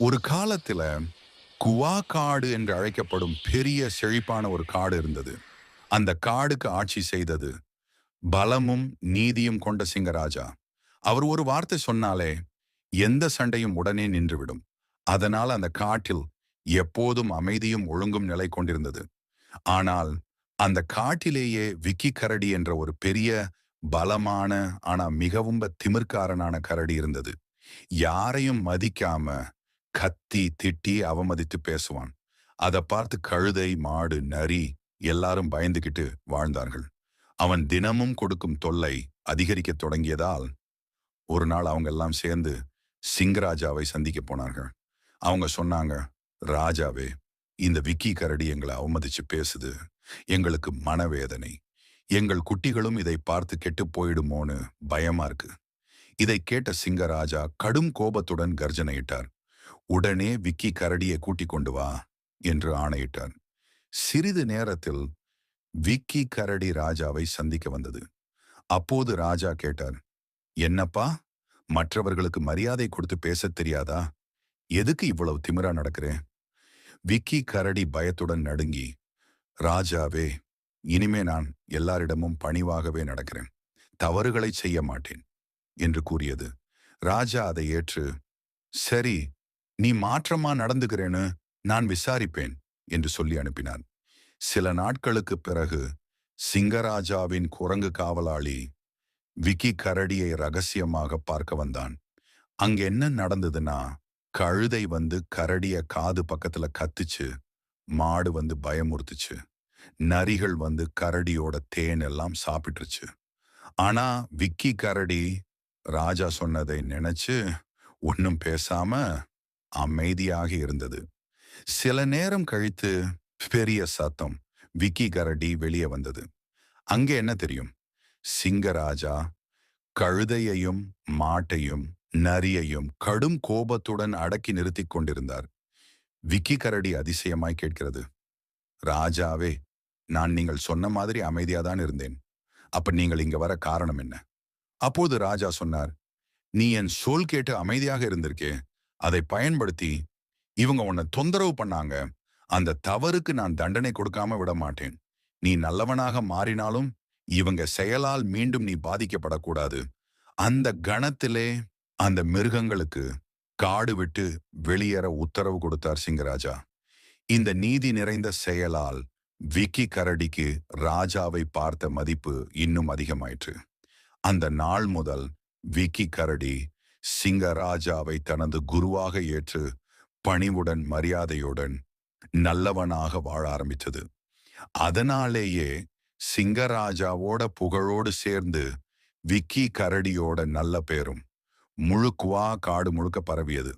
ஒரு காலத்துல குவா காடு என்று அழைக்கப்படும் பெரிய செழிப்பான ஒரு காடு இருந்தது. அந்த காடுக்கு ஆட்சி செய்தது பலமும் நீதியும் கொண்ட சிங்கராஜா. அவர் ஒரு வார்த்தை சொன்னாலே எந்த சண்டையும் உடனே நின்றுவிடும். அதனால் அந்த காட்டில் எப்போதும் அமைதியும் ஒழுங்கும் நிலை கொண்டிருந்தது. ஆனால் அந்த காட்டிலேயே விக்கி கரடி என்ற ஒரு பெரிய பலமான ஆனா மிகவும் திமிர்காரனான கரடி இருந்தது. யாரையும் மதிக்காம கத்தி திட்டி அவமதித்து பேசுவான். அதை பார்த்து கழுதை மாடு நரி எல்லாரும் பயந்துகிட்டு வாழ்ந்தார்கள். அவன் தினமும் கொடுக்கும் தொல்லை அதிகரிக்க தொடங்கியதால் ஒரு நாள் அவங்க எல்லாம் சேர்ந்து சிங்கராஜாவை சந்திக்க போனார்கள். அவங்க சொன்னாங்க ராஜாவே இந்த விக்கி கரடி எங்களை அவமதிச்சு பேசுது. எங்களுக்கு மனவேதனை. எங்கள் குட்டிகளும் இதை பார்த்து கெட்டு போயிடுமோன்னு பயமா இருக்கு. இதை கேட்ட சிங்கராஜா கடும் கோபத்துடன் கர்ஜனையிட்டார். உடனே விக்கி கரடியை கூட்டிக் கொண்டு வா என்று ஆணையிட்டார் சிறிது நேரத்தில் விக்கி கரடி ராஜாவை சந்திக்க வந்தது. அப்போது ராஜா கேட்டார் என்னப்பா மற்றவர்களுக்கு மரியாதை கொடுத்து பேசத் தெரியாதா? எதுக்கு இவ்வளவு திமிரா நடக்கிறேன் விக்கி கரடி பயத்துடன் நடுங்கி ராஜாவே இனிமே நான் எல்லாரிடமும் பணிவாகவே நடக்கிறேன். தவறுகளை செய்ய மாட்டேன் என்று கூறியது. ராஜா அதை ஏற்று சரி நீ மாற்றமா நடந்துகிறேன்னு நான் விசாரிப்பேன் என்று சொல்லி அனுப்பினான். சில நாட்களுக்கு பிறகு சிங்கராஜாவின் குரங்கு காவலாளி விக்கி கரடியை ரகசியமாக பார்க்க வந்தான். அங்க என்ன நடந்ததுன்னா கழுதை வந்து கரடிய காது பக்கத்துல கத்துச்சு மாடு வந்து பயமுறுத்துச்சு. நரிகள் வந்து கரடியோட தேன் எல்லாம் சாப்பிட்டுருச்சு. ஆனா விக்கி கரடி ராஜா சொன்னதை நினைச்சு ஒன்னும் பேசாம அமைதியாக இருந்தது. சில நேரம் கழித்து பெரிய சத்தம் விக்கி கரடி வெளியே வந்தது. அங்கே என்ன தெரியும்? சிங்கராஜா கழுதையையும் மாட்டையும் நரியையும் கடும் கோபத்துடன் அடக்கி நிறுத்திக் கொண்டிருந்தார். விக்கி கரடி அதிசயமாய் கேட்கிறது. ராஜாவே நான் நீங்கள் சொன்ன மாதிரி அமைதியாதான் இருந்தேன். அப்ப நீங்கள் இங்க வர காரணம் என்ன? அப்போது ராஜா சொன்னார் நீ என் சொல் கேட்டு அமைதியாக இருந்திருக்கே. அதை பயன்படுத்தி இவங்க உன்னை தொந்தரவு பண்ணாங்க. அந்த தவறுக்கு நான் தண்டனை கொடுக்காம விட மாட்டேன். நீ நல்லவனாக மாறினாலும் இவங்க செயலால் மீண்டும் நீ பாதிக்கப்படக்கூடாது. அந்த கணத்திலே அந்த மிருகங்களுக்கு காடு விட்டு வெளியேற உத்தரவு கொடுத்தார் சிங்கராஜா. இந்த நீதி நிறைந்த செயலால் விக்கி கரடிக்கு ராஜாவை பார்த்த மதிப்பு இன்னும் அதிகமாயிற்று. அந்த நாள் முதல் விக்கி கரடி சிங்கராஜாவை தனது குருவாக ஏற்று பணிவுடன் மரியாதையுடன் நல்லவனாக வாழ ஆரம்பித்தது. அதனாலேயே சிங்கராஜாவோட புகழோடு சேர்ந்து விக்கி கரடியோட நல்ல பேரும் முழுக்குவா காடு முழுக்க பரவியது.